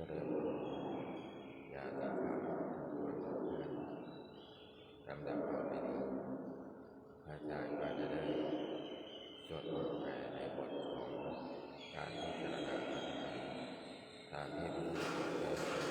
จริญญาตาภาพควรจะเพื่อนลำดับต่อไปนี้พระอาจารย์ก็จะได้จดบทแปลในบทของการพิจารณาตามที่ผู้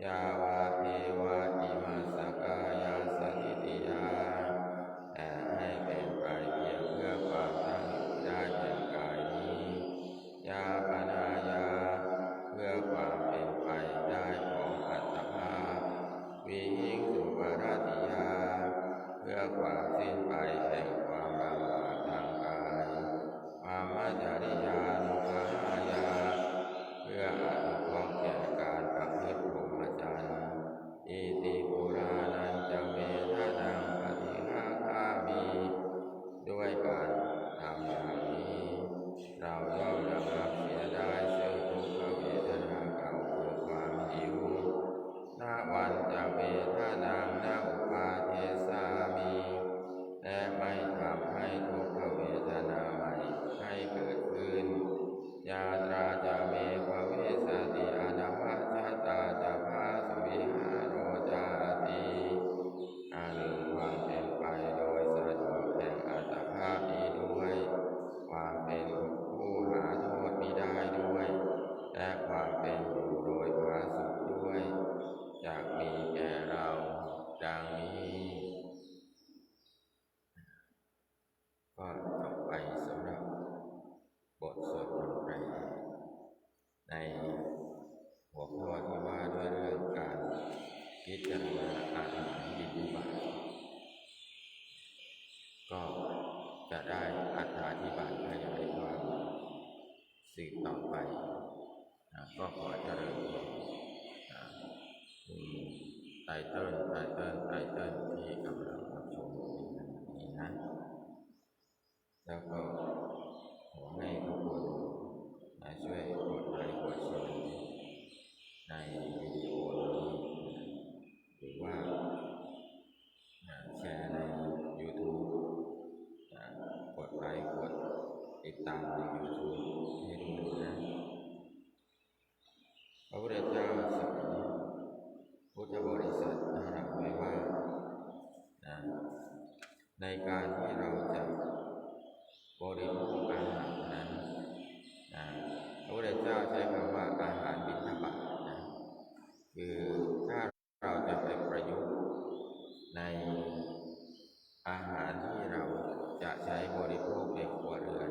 Yeah. ก็ขอเจริญมีไตเติ้ลไตเติ้ลไตเติ้ลที่กำลังรับชมในขณนี้นะ แล้วก็ อาหารที่เราจะใช้บริโภคในครัวเรือน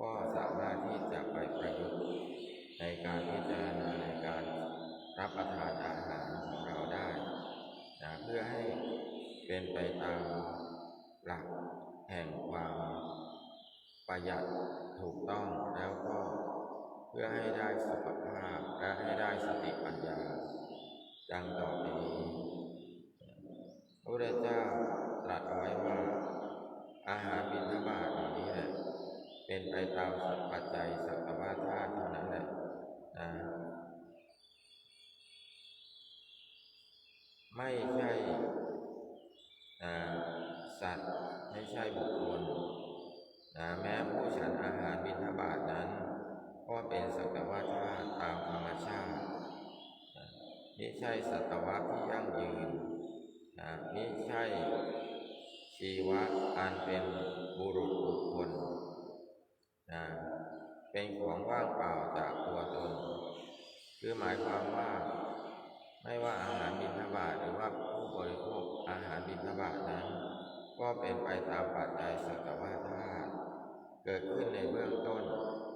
ก็สามารถที่จะไปประยุกต์ในการพิจารณาในการรับประทานอาหารของเราได้เพื่อให้เป็นไปตามหลักแห่งความประหยัดถูกต้องแล้วก็เพื่อให้ได้สุขภาพและให้ได้สติปัญญาดังต่อไปนี้พระเจ้า ตรัสเอาไว้ว่า อาหารบิณฑบาตอย่างนี้แหละเป็นไปตามสัพปัจจัยสัตวาธาตุเท่านั้นแหละนะไม่ใช่สัตว์ไม่ใช่บุคคลนะแม้ผู้ฉันอาหารบิณฑบาตนั้น ก็เป็นสัตวธาตุตามธรรมชาตินะไม่ใช่สัตวะที่ยั่งยืนนะไม่ใช่ ชีวะอันเป็นบุรุษบุคคลนะเป็นของว่างเปล่าจากตัวตน คือหมายความว่า ไม่ว่าอาหารบิณฑบาตหรือว่าผู้บริโภคอาหารบิณฑบาตนั้น ก็เป็นไปตามปัจจัยสัตวธาตุเกิดขึ้นในเบื้องต้น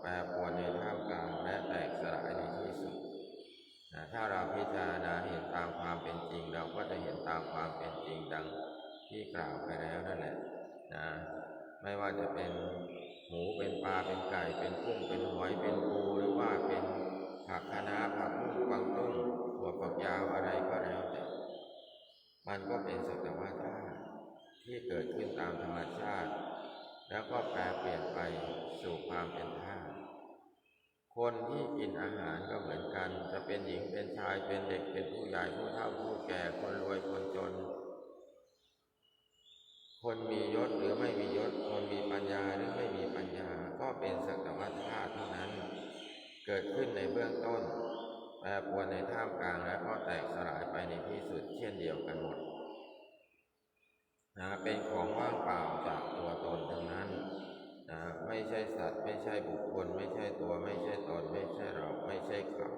แปรปรวนในท่ามกลางและแตกสลายในที่สุดนะถ้าเราพิจารณาเห็นตามความเป็นจริง เราก็จะเห็นตามความเป็นจริงดัง ที่กล่าวไปแล้วนั่นแหละนะไม่ว่าจะเป็นหมูเป็นปลาเป็นไก่เป็นกุ้งเป็นหอยเป็นปูหรือว่าเป็นผักคะน้าผักบุ้งกวางตุ้งถั่วฝักยาวอะไรก็แล้วแต่มันก็เป็นสภาวะธาตุที่เกิดขึ้นตามธรรมชาติ แล้วก็แปรเปลี่ยนไปสู่ความเป็นธาตุคนที่กินอาหารก็เหมือนกัน จะเป็นหญิงเป็นชายเป็นเด็กเป็นผู้ใหญ่ผู้เฒ่าผู้แก่คนรวยคนจน คนมียศหรือไม่มียศ คนมีปัญญาหรือไม่มีปัญญา ก็เป็นสัตวธาตุเท่านั้น เกิดขึ้นในเบื้องต้นแปรปรวนในท่ามกลางและก็แตกสลายไปในที่สุดเช่นเดียวกันหมดนะเป็นของว่างเปล่าจากตัวตนทั้งนั้นนะไม่ใช่สัตว์ ไม่ใช่บุคคล ไม่ใช่ตัว ไม่ใช่ตน ไม่ใช่เรา ไม่ใช่เขา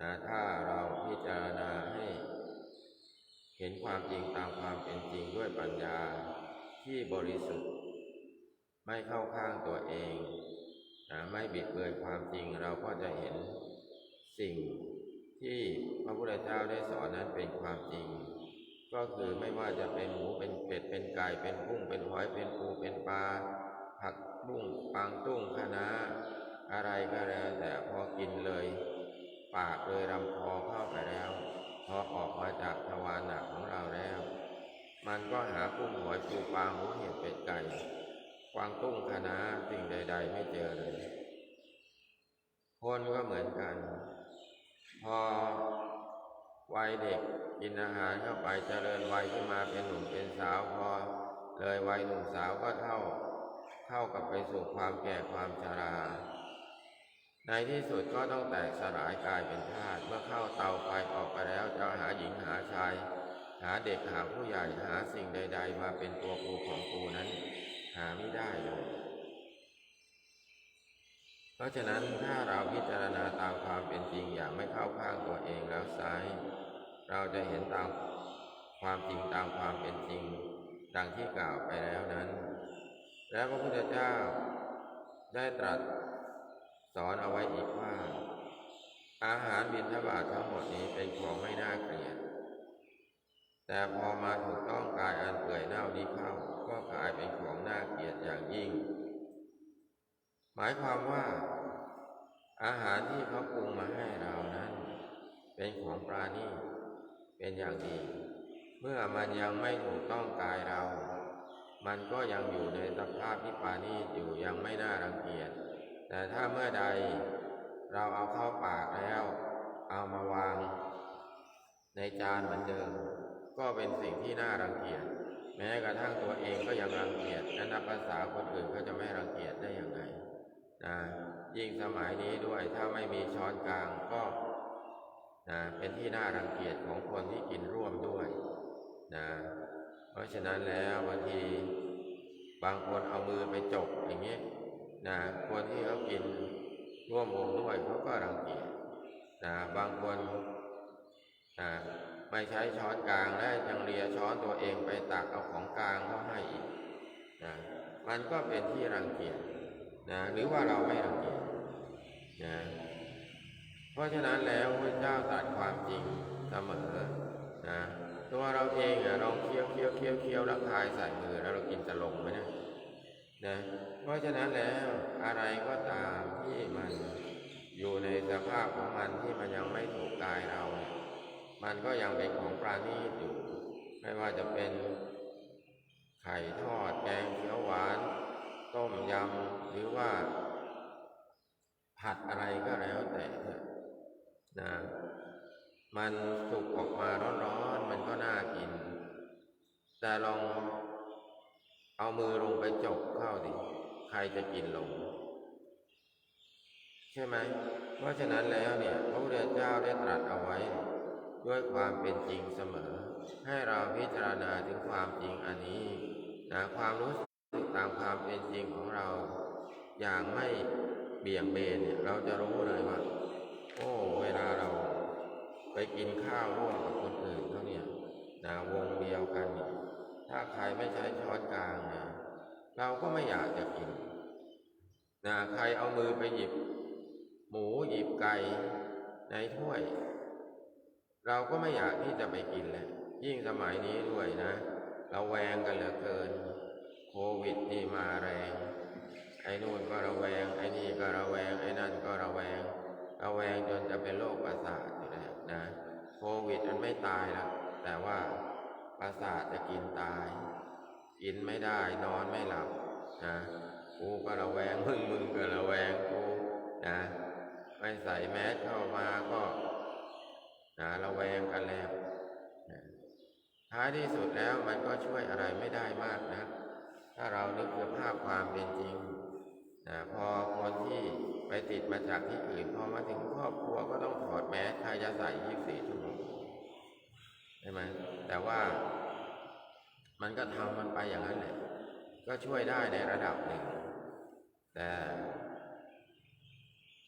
นะถ้าเราพิจารณาให้ เห็นความจริงตามความเป็นจริงด้วยปัญญาที่บริสุทธิ์ ไม่เข้าข้างตัวเองไม่บิดเบือนความจริงเราก็จะเห็นสิ่งที่พระพุทธเจ้าได้สอนนั้นเป็นความจริง ก็คือไม่ว่าจะเป็นหมูเป็นเป็ดเป็นไก่เป็นกุ้งเป็นหอยเป็นปูเป็นปลาผักบุ้งปางตุ้งคณะอะไรก็แล้วแต่พอกินเลย ปากเลยลำคอเข้าไปแล้ว พอออกมาจากทวารหนักของเราแล้ว มันก็หากุ้งหอยปูปลาหมูเห็ดเป็ดไก่กวางตุ้งคณะสิ่งใด ๆ ไม่เจอเลยคนก็เหมือนกัน พอวัยเด็กกินอาหารเข้าไปเจริญวัยขึ้นมาเป็นหนุ่มเป็นสาวพอ เลยวัยหนุ่มสาวก็เท่า เท่ากับไปสู่ความแก่ความชรา ในที่สุดก็ต้องแตกสลายกลายเป็นธาตุเมื่อเข้าเตาไฟออกไปแล้วจะหาหญิงหาชาย หาเด็กหาผู้ใหญ่หาสิ่งใด ๆ มาเป็นตัวกูของกูนั้น หาไม่ได้เลยเพราะฉะนั้นถ้าเราพิจารณาตามความเป็นจริงอย่างไม่เข้าข้างตัวเองแล้วไซร้เราจะเห็นตามความจริงตามความเป็นจริง ดังที่กล่าวไปแล้วนั้น แล้วพระพุทธเจ้าได้ตรัส สอนเอาไว้อีกว่า อาหารบิณฑบาตทั้งหมดนี้เป็นของไม่น่าเกลียด แต่พอมาถูกต้องกายอันเปื่อยเน่านี้เข้าก็กลายเป็นของน่าเกลียดอย่างยิ่ง หมายความว่า อาหารที่เขาปรุงมาให้เรานั้น เป็นของปราณีเป็นอย่างดี เมื่อมันยังไม่ถูกต้องกายเรามันก็ยังอยู่ในสภาพที่ปราณีอยู่ยังไม่น่ารังเกียจ แต่ถ้าเมื่อใดเราเอาเข้าปากแล้ว เอามาวาง ในจานเหมือนเดิม ก็เป็นสิ่งที่น่ารังเกียจแม้กระทั่งตัวเองก็ยังรังเกียจนั้นนับภาษาคนอื่นเขาจะไม่รังเกียจได้อย่างไรนะยิ่งสมัยนี้ด้วยถ้าไม่มีช้อนกลางก็นะเป็นที่น่ารังเกียจของคนที่กินร่วมด้วยนะเพราะฉะนั้นแล้วบางทีบางคนเอามือไปจกอย่างนี้ นะคนที่เขากินร่วมวงด้วยเขาก็รังเกียจนะบางคนนะไม่ใช้ช้อนกลางและยังเลียช้อนตัวเองไปตักเอาของกลางเขาให้อีกนะมันก็เป็นที่รังเกียจนะหรือว่าเราไม่รังเกียจนะเพราะฉะนั้นแล้วพระเจ้าตรัสความจริงเสมอนะตัวเราเองอะลองเคี้ยวเคี้ยวเคี้ยวเคี้ยวแล้วคายใส่มือแล้วเรากินจะลงไหมเนี่ย นะเพราะฉะนั้นแล้วอะไรก็ตามที่มันอยู่ในสภาพของมันที่มันยังไม่ถูกกายเรา มันก็ยังเป็นของปราณีตอยู่ ไม่ว่าจะเป็นไข่ทอดแกงเขียวหวาน ต้มยำหรือว่า ผัดอะไรก็แล้วแต่นะมันสุกออกมาร้อนๆมันก็น่ากิน แต่ลอง เอามือลงไปจกเข้าดิใครจะกินลง ใช่ไหม เพราะฉะนั้นแล้วเนี่ยพระพุทธเจ้าได้ตรัสเอาไว้ ด้วยความเป็นจริงเสมอ ให้เราพิจารณาถึงความจริงอันนี้นะความรู้สึกตามความเป็นจริงของเรา อย่างไม่เบี่ยงเบนเนี่ยเราจะรู้เลยว่า โอ้เวลาเราไปกินข้าวร่วมกับคนอื่นเขาเนี่ยนะวงเดียวกันเนี่ย ถ้าใครไม่ใช้ช้อนกลางนี่ยเราก็ไม่อยากจะกินนะใครเอามือไปหยิบ หมูหยิบไก่ในถ้วย เราก็ไม่อยากที่จะไปกินแหละยิ่งสมัยนี้ด้วยนะ เราแวงกันเหลือเกิน โควิดนี่มาแรง ไอ้นู่นก็ระแวง ไอ้นี่ก็ระแวง ไอ้นั่นก็ระแวง ระแวงจนจะเป็นโรคประสาทอยู่แล้วนะ โควิดมันไม่ตายหรอกแต่ว่า ประสาทจะกินตาย กินไม่ได้นอนไม่หลับนะกูก็ระแวงมึงมึงก็ระแวงกูนะไม่ใส่แมสเข้ามาก็นะระแวงกันแล้วนะท้ายที่สุดแล้วมันก็ช่วยอะไรไม่ได้มากนะ ถ้าเรานึกถึงภาพความเป็นจริงนะพอคนที่ไปติดมาจากที่อื่น พอมาถึงครอบครัวก็ต้องถอดแมสใครจะใส่24ชั่วโมง ช่ไหมแต่ว่ามันก็ทำมันไปอย่างนั้นแหละก็ช่วยได้ในระดับหนึ่ง แต่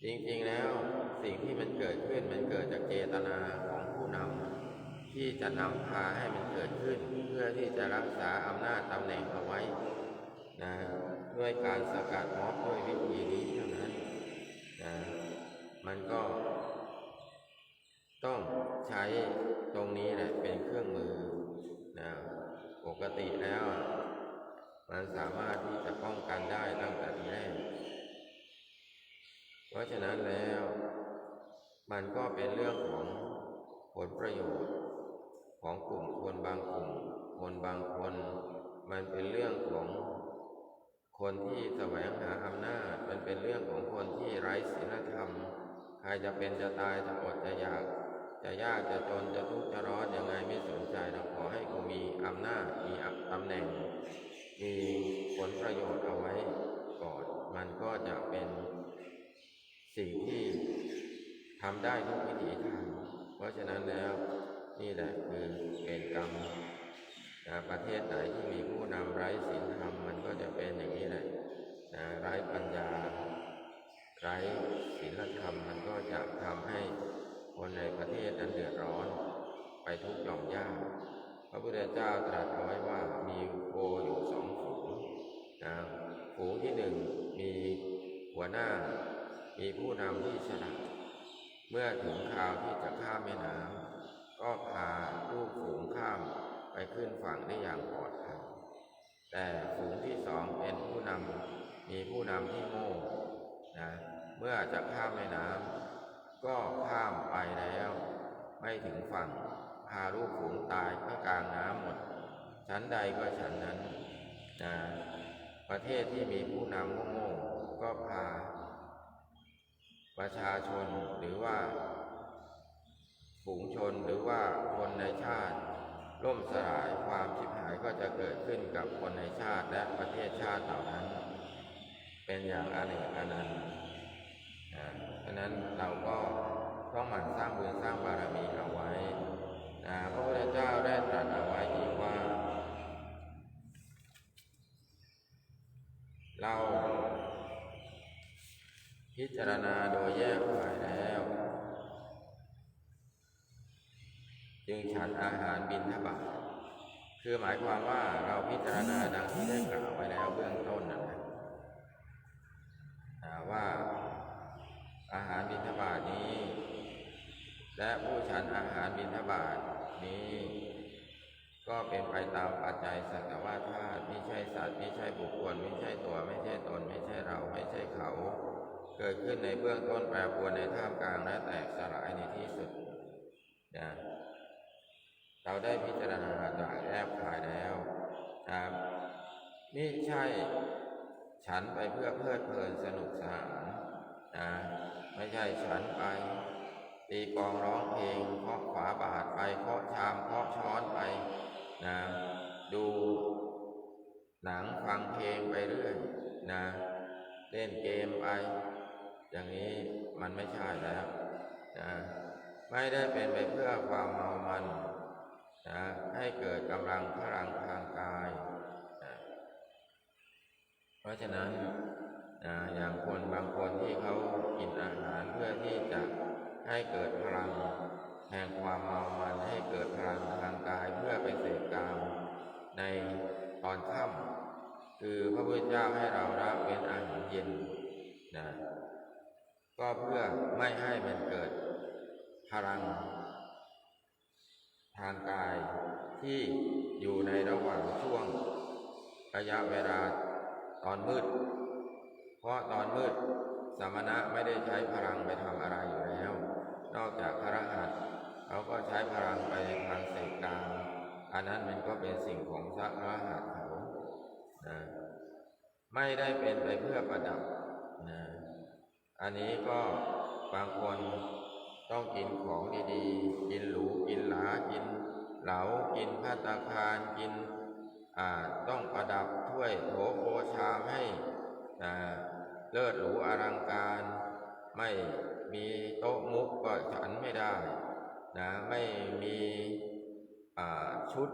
จริงๆแล้วสิ่งที่มันเกิดขึ้นมันเกิดจากเจตนาของผู้นำที่จะนำพาให้มันเกิดขึ้น เพื่อที่จะรักษาอำนาจตำแหน่งเอาไว้นะด้วยการสกัดม็อบด้วยวิธีนี้เท่านั้นนะมันก็ต้อง ใช้ตรงนี้แหละเป็นเครื่องมือนะปกติแล้ว มันสามารถที่จะป้องกันได้ตั้งแต่ทีแรกเพราะฉะนั้นแล้ว มันก็เป็นเรื่องของผลประโยชน์ ของกลุ่มคนบางกลุ่มคนบางคน มันเป็นเรื่องของคนที่แสวงหาอำนาจมันเป็นเรื่องของคนที่ไร้ศีลธรรม ใครจะเป็นจะตายจะอดจะอยาก จะยากจะจนจะทุกข์จะร้อนยังไงไม่สนใจเราขอให้กูมีอำนาจมีตำแหน่ง มีผลประโยชน์เอาไว้ก่อนมันก็จะเป็นสิ่งที่ทำได้ทุกวิถีทางเพราะฉะนั้นแล้วนี่แหละคือเป็นกรรมนะประเทศไหนที่มีผู้นำไร้ศีลธรรมมันก็จะเป็นอย่างนี้แหละนะไร้ปัญญา ไร้ศีลธรรมมันก็จะทำให้ คนในประเทศนั้นเดือดร้อน ไปทุกหย่อมย่าพระพุทธเจ้าตรัสเอาไว้ว่ามีโคอยู่สองฝูงนะฝูงที่หนึ่งมีหัวหน้า มีผู้นำที่ฉลาดเมื่อถึงคราวที่จะข้ามแม่น้ำก็พาลูกฝูงข้ามไปขึ้นฝั่งได้อย่างปลอดภัยแต่ฝูงที่สองเป็นผู้นำมีผู้นำที่โง่นะเมื่อจะข้ามแม่น้ำ ก็ข้ามไปแล้ว ไม่ถึงฝั่ง พาลูกฝูงตายก็กลางน้ำหมด ชั้นใดก็ชั้นนั้นนะประเทศที่มีผู้นำโง่ๆก็พา ประชาชนหรือว่า ฝูงชนหรือว่าคนในชาติ ล่มสลายความชิบหายก็จะเกิดขึ้นกับคนในชาติและประเทศชาติเหล่านั้น เป็นอย่างอเนกอนันต์ นั้นเราก็ต้องหมั่นสร้างบุญสร้างบารมีเอาไว้นะพระพุทธเจ้าได้ตรัสเอาไว้อีกว่า เราพิจารณาโดยแยกฝ่ายแล้ว จึงฉันอาหารบินทบาทคือหมายความว่าเราพิจารณาดังที่ได้กล่าวไว้แล้วเบื้องต้นนะว่า อาหารบิณฑบาตนี้ และผู้ฉันอาหารบิณฑบาตนี้ ก็เป็นไปตามปัจจัยสัตวาธาตุไม่ใช่สัตว์ไม่ใช่บุคคลไม่ใช่ตัวไม่ใช่ตน ไม่ใช่เราไม่ใช่เขา เกิดขึ้นในเบื้องต้นแปรปรวนในท่ามกลางและแตกสลายในที่สุดนะเราได้พิจารณาจากแยบขายแล้วนะครับนี่ใช่ฉันไปเพื่อเพลิดเพลินสนุกสนานนะ ไม่ใช่ฉันไป ตีกองร้องเพลงเคาะฝาบาทไปเคาะชามเคาะช้อนไปนะดูหนังฟังเพลงไปเรื่อยนะเล่นเกมไป อย่างนี้มันไม่ใช่แล้วนะไม่ได้เป็นไปเพื่อความเมามันนะให้เกิดกำลังพลังทางกายนะเพราะฉะนั้น คนบางคนที่เขากินอาหารเพื่อที่จะให้เกิดพลังแห่งความเมามันให้เกิดพลังทางกายเพื่อไปเสพกามในตอนค่ำคือพระพุทธเจ้าให้เราละเว้นอาหารเย็นนะก็เพื่อไม่ให้มันเกิดพลังทางกายที่อยู่ในระหว่างช่วงระยะเวลาตอนมืด เพราะตอนมืดสมณะไม่ได้ใช้พลังไปทำอะไรอยู่แล้ว นอกจากพระหัตเขาก็ใช้พลังไปทางเสกกางอันนั้นมันก็เป็นสิ่งของพระหัตเขานะไม่ได้เป็นไปเพื่อประดับนะอันนี้ก็บางคนต้องกินของดีๆ กินหรูกินหลากินเหลากินพัตตาคารกินต้องประดับถ้วยโถโพชามให้อ่า เลิศหรูอลังการ ไม่มีโต๊ะมุกก็ฉันไม่ได้นะไม่มีชุด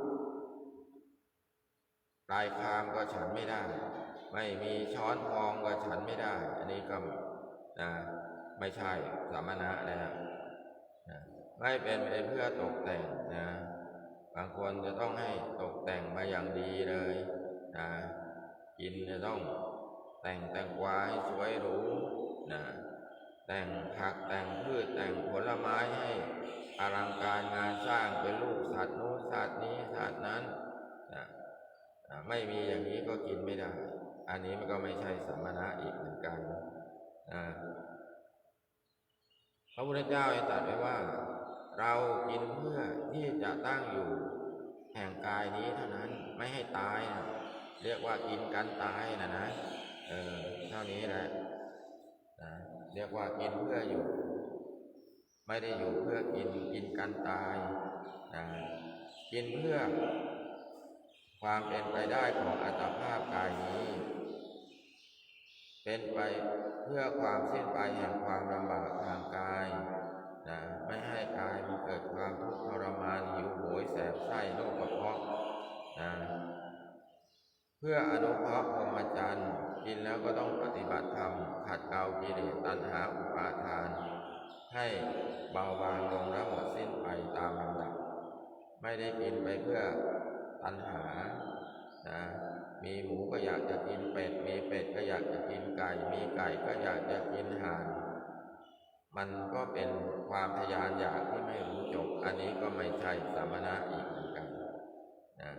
ลายคามก็ฉันไม่ได้ ไม่มีช้อนทองก็ฉันไม่ได้ อันนี้ก็นะไม่ใช่สามณะแล้วนะไม่เป็นไปเพื่อตกแต่งนะบางคนจะต้องให้ตกแต่งมาอย่างดีเลยนะกินจะต้อง แต่งแตงกวาให้สวยหรูนะแต่งผักแต่งพืชแต่งผลไม้ให้อลังการงานสร้างเป็นรูปสัตว์นู้นสัตว์นี้สัตว์นั้นนะนะไม่มีอย่างนี้ก็กินไม่ได้ อันนี้มันก็ไม่ใช่สมณะอีกเหมือนกันนะพระพุทธเจ้าตรัสไว้ว่า เรากินเพื่อที่จะตั้งอยู่แห่งกายนี้เท่านั้นไม่ให้ตายนะเรียกว่ากินกันตายนะนะ เออเท่านี้แหละนะเรียกว่ากินเพื่ออยู่ ไม่ได้อยู่เพื่อกินกินกันตายนะกินเพื่อ ความเป็นไปได้ของอัตภาพกายนี้ เป็นไปเพื่อความสิ้นไปแห่งความลำบากทางกายนะไม่ให้กายมันเกิดความทุกข์ทรมานหิวโหยแสบไส้โรคกระเพาะนะ พื่ออนุเคราะห์พรหมจรรย์กินแล้วก็ต้องปฏิบัติธรรม ขัดเกลากิเลสตัณหาอุปาทาน ให้เบาบางลงและหมดสิ้นไปตามลำดับ ไม่ได้กินไปเพื่อตัณหานะมีหมูก็อยากจะกินเป็ด มีเป็ดก็อยากจะกินไก่ มีไก่ก็อยากจะกินห่าน มันก็เป็นความทยานอยากที่ไม่รู้จบ อันนี้ก็ไม่ใช่สามณะอีกเหมือนกันนะ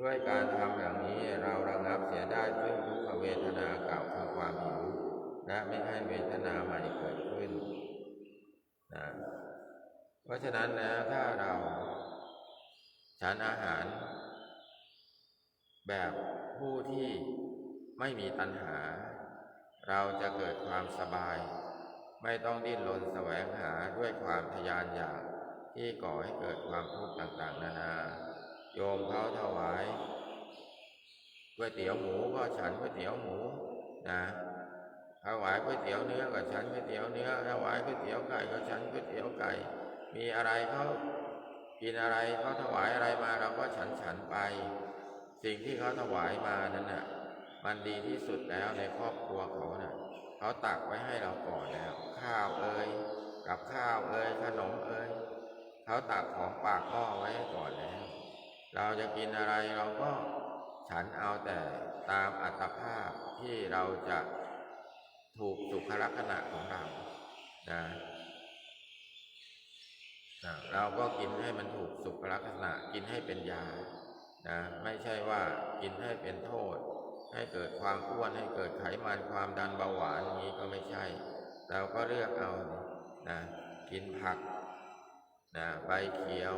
ด้วยการทำอย่างนี้เราระงับเสียได้ซึ่งทุกขเวทนาเก่าคือความหิวและไม่ให้เวทนาใหม่เกิดขึ้นนะเพราะฉะนั้นนะถ้าเราฉันอาหาร แบบผู้ที่ไม่มีตัณหา เราจะเกิดความสบาย ไม่ต้องดิ้นรนแสวงหาด้วยความทยานอยากที่ก่อให้เกิดความทุกข์ต่างๆ นานา โยมเขาถวา ก๋วยเตี๋ยวหมูก็ฉันก๋วยเตี๋ยวหมูนะถวายก๋วยเตี๋ยวเนื้อก็ฉันก๋วยเตี๋ยวเนื้อถวายก๋วยเตี๋ยวไก่ก็ฉันก๋วยเตี๋ยวไก่ มีอะไรเขากินอะไรเขาถวายอะไรมาเราก็ฉันฉันไป สิ่งที่เขาถวายมานั้นน่ะมันดีที่สุดแล้วในครอบครัวเขาน่ะเขาตักไว้ให้เราก่อนแล้ว ข้าวเอ่ยกับข้าวเอ่ยขนมเอ่ยเขาตักของปากข้อไว้ให้ก่อนแล้ว เราจะกินอะไรเราก็ ฉันเอาแต่ตามอัตภาพที่เราจะถูกสุขลักษณะของเรานะนะเราก็กินให้มันถูกสุขลักษณะ กินให้เป็นยานะไม่ใช่ว่ากินให้เป็นโทษ ให้เกิดความอ้วนให้เกิดไขมันความดันเบาหวานนี้ก็ไม่ใช่ เราก็เลือกเอานะกินผักนะใบเขียว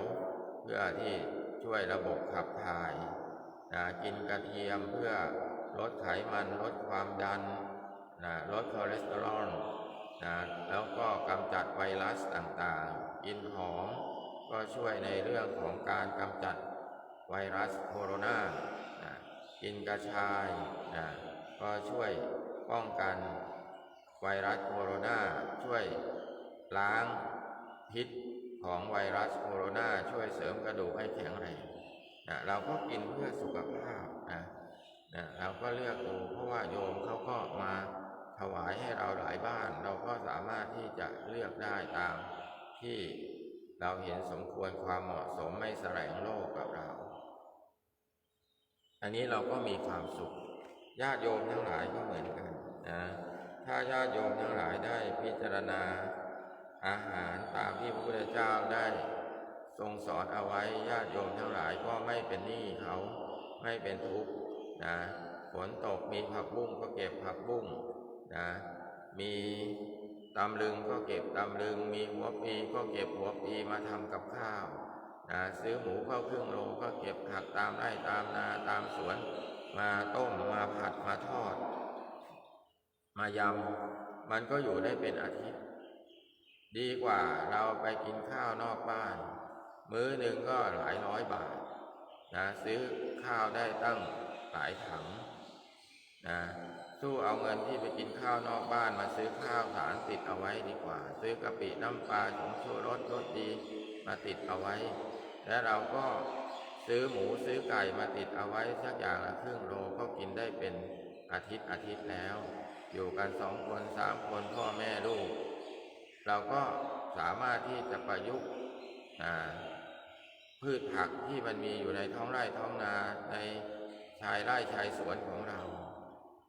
เพื่อที่ช่วยระบบขับถ่าย นะกินกระเทียมเพื่อลดไขมันลดความดันนะลดคอเลสเตอรอลนะแล้วก็กำจัดไวรัสต่างๆ กินหอมก็ช่วยในเรื่องของการกำจัดไวรัสโคโรนานะกินกระชายนะก็ช่วยป้องกันไวรัสโคโรนาช่วยล้างพิษของไวรัสโคโรนาช่วยเสริมกระดูกให้แข็งแรง นะเราก็กินเพื่อสุขภาพนะนะเราก็เลือกดูเพราะว่าโยมเขาก็มาถวายให้เราหลายบ้าน เราก็สามารถที่จะเลือกได้ตามที่เราเห็นสมควรความเหมาะสมไม่แสลงโลกกับเรา อันนี้เราก็มีความสุขญาติโยมทั้งหลายก็เหมือนกันนะถ้าญาติโยมทั้งหลายได้พิจารณาอาหารตามที่พระพุทธเจ้าได้ ทรงสอนเอาไว้ญาติโยมทั้งหลายก็ไม่เป็นหนี้เขาไม่เป็นทุกข์นะฝนตกมีผักบุ้งก็เก็บผักบุ้งนะมีตำลึงก็เก็บตำลึง มีหัวปีก็เก็บหัวปีมาทำกับข้าวนะซื้อหมูเข้าเครึ่องโลก็เก็บผักตามไร่ตามนาตามสวน มาต้มมาผัดมาทอด มายำมันก็อยู่ได้เป็นอาทิตย์ ดีกว่าเราไปกินข้าวนอกบ้าน มื้อหนึ่งก็หลายร้อยบาทนะซื้อข้าวได้ตั้งหลายถังนะสู้เอาเงินที่ไปกินข้าวนอกบ้านมาซื้อข้าวสารติดเอาไว้ดีกว่า ซื้อกะปิน้ำปลาผงชูรสรสดีมาติดเอาไว้ และเราก็ซื้อหมูซื้อไก่มาติดเอาไว้สักอย่างละครึ่งโลก็กินได้เป็นอาทิตย์อาทิตย์แล้ว อยู่กันสองคนสามคนพ่อแม่ลูก เราก็สามารถที่จะประยุกต์ พืชผักที่มันมีอยู่ในท้องไร่ท้องนาในชายไร่ชายสวนของเรา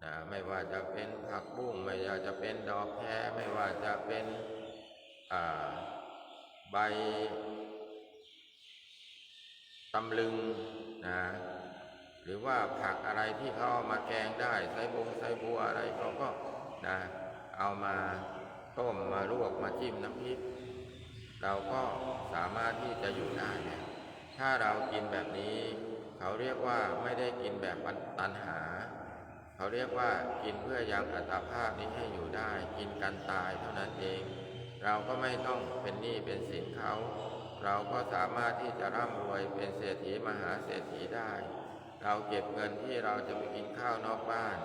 นะไม่ว่าจะเป็นผักบุ้งไม่ว่าจะเป็นดอกแครไม่ว่าจะเป็นใบตำลึงนะหรือว่าผักอะไรที่เขาเอามาแกงได้ไส้บงไส้บัวอะไรเขาก็นะเอามาต้มมาลวกมาจิ้มน้ำพริกเราก็สามารถที่จะอยู่ได้ ถ้าเรากินแบบนี้ เขาเรียกว่าไม่ได้กินแบบตันหา เขาเรียกว่ากินเพื่อยังอัตภาพนี้ให้อยู่ได้ กินกันตายเท่านั้นเอง เราก็ไม่ต้องเป็นหนี้เป็นสินเขา เราก็สามารถที่จะร่ำรวยเป็นเศรษฐีมหาเศรษฐีได้ เราเก็บเงินที่เราจะไปกินข้าวนอกบ้าน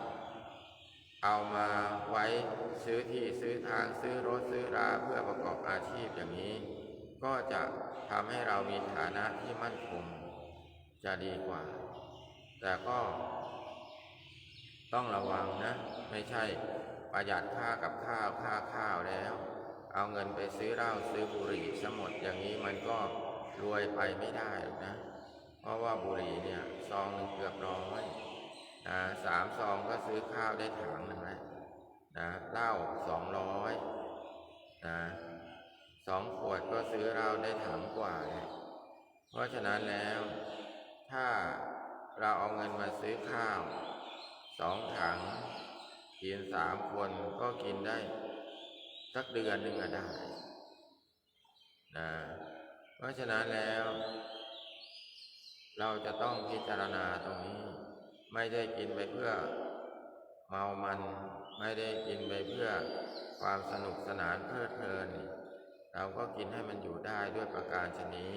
เอามาไว้ซื้อที่ซื้อทางซื้อรถซื้อราเพื่อประกอบอาชีพอย่างนี้ ก็จะทำให้เรามีฐานะที่มั่นคงจะดีกว่า แต่ก็ต้องระวังนะ ไม่ใช่ประหยัดค่ากับข้าวค่าข้าวแล้ว เอาเงินไปซื้อเหล้าซื้อบุหรี่สมดอย่างนี้มันก็รวยไปไม่ได้หรอกนะ เพราะว่าบุหรี่เนี่ยซองหนึ่งเกือบร้อยนะสามซองก็ซื้อข้าวได้ถังหนึ่งแล้วนะเหล้าสองร้อยนะ สองขวดก็ซื้อเหล้าได้ถังกว่าเลยเพราะฉะนั้นแล้ว ถ้าเราเอาเงินมาซื้อข้าวสองถัง กินสามคนก็กินได้สักเดือนหนึ่งก็ได้นะเพราะฉะนั้นแล้ว เราจะต้องพิจารณาตรงนี้ ไม่ได้กินไปเพื่อเมามัน ไม่ได้กินไปเพื่อความสนุกสนานเพลิดเพลิน เราก็กินให้มันอยู่ได้ด้วยประการชนี้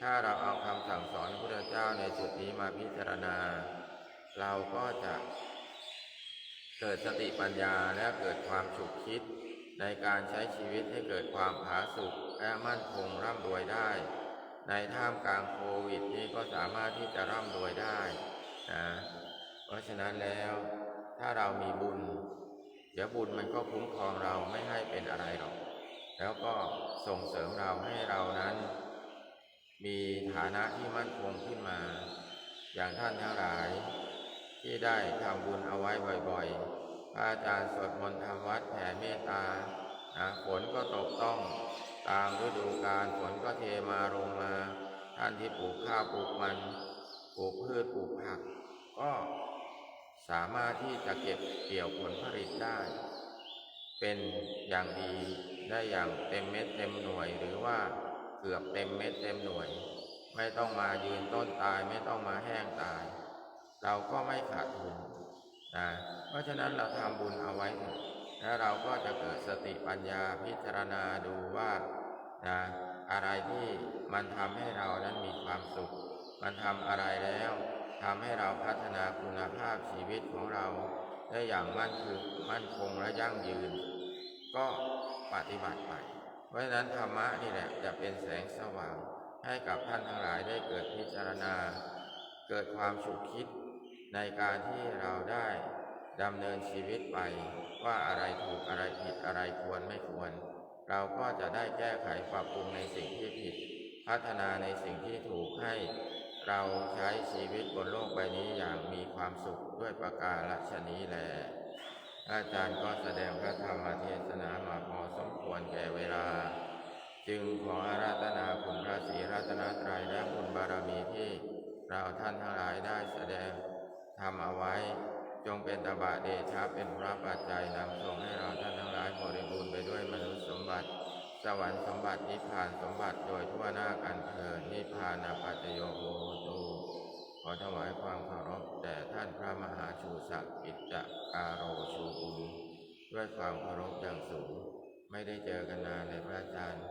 ถ้าเราเอาคำสั่งสอนพระพุทธเจ้าในจุดนี้มาพิจารณา เราก็จะเกิดสติปัญญาและเกิดความฉุกคิด ในการใช้ชีวิตให้เกิดความผาสุกและมั่นคงร่ำรวยได้ ในท่ามกลางโควิดนี้ก็สามารถที่จะร่ำรวยได้นะเพราะฉะนั้นแล้วถ้าเรามีบุญ เดี๋ยวบุญมันก็คุ้มครองเราไม่ให้เป็นอะไรหรอก แล้วก็ส่งเสริมเราให้เรานั้น มีฐานะที่มั่นคงขึ้นมา อย่างท่านทั้งหลาย ที่ได้ทำบุญเอาไว้บ่อยๆพระอาจารย์สวดมนต์ทำวัดแผ่เมตตานะฝนก็ตกต้องตามฤดูกาลฝนก็เทมาลงมา ท่านที่ปลูกข้าวปลูกมันปลูกพืชปลูกผัก ก็สามารถที่จะเก็บเกี่ยวผลผลิตได้ เป็นอย่างดีได้อย่างเต็มเม็ดเต็มหน่วยหรือว่าเกือบเต็มเม็ดเต็มหน่วย ไม่ต้องมายืนต้นตายไม่ต้องมาแห้งตาย เราก็ไม่ขาดทุนนะเพราะฉะนั้นเราทำบุญเอาไว้แล้วเราก็จะเกิดสติปัญญาพิจารณาดูว่านะอะไรที่มันทำให้เรานั้นมีความสุข มันทำอะไรแล้วทำให้เราพัฒนาคุณภาพชีวิตของเรา ได้อย่างมั่นคือมั่นคงและยั่งยืน ก็ปฏิบัติไป เพราะฉะนั้นธรรมะนี่แหละจะเป็นแสงสว่าง ให้กับท่านทั้งหลายได้เกิดพิจารณา เกิดความฉุกคิดในการที่เราได้ดำเนินชีวิตไป ว่าอะไรถูกอะไรผิดอะไรควรไม่ควร เราก็จะได้แก้ไขปรับปรุงในสิ่งที่ผิด พัฒนาในสิ่งที่ถูกให้ เราใช้ชีวิตบนโลกใบนี้อย่างมีความสุขด้วยประการฉนี้แลอาจารย์ก็แสดงพระธรรมเทศนามาพอสมควรแก่เวลา จึงขออาราธนาคุณพระศรีรัตนตรัยและคุณบารมีที่เราท่านทั้งหลายได้แสดงทำเอาไว้ จงเป็นตบะเดชะเป็นพระปัจจัยนำส่งให้เราท่านทั้งหลายบริบูรณ์ไปด้วยมนุษย์สมบัติ สวรรค์สมบัตินิพพานสมบัติโดยทั่วหน้ากันเถิดนิพพานาปัจโยโหตุขอถวายความเคารพแด่ท่านพระมหาชูศักดิ์กิจจการโรชูบุญด้วยความเคารพอย่างสูง ไม่ได้เจอกันนานเลยพระอาจารย์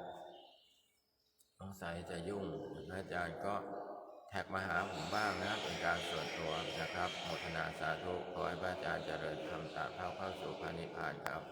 สงสัยจะยุ่งพระอาจารย์ก็แท็กมาหาผมบ้างนะเป็นการส่วนตัวนะครับโมทนาสาธุขอให้พระอาจารย์เจริญธรรมตามเข้าเข้าสู่พระนิพพานครับ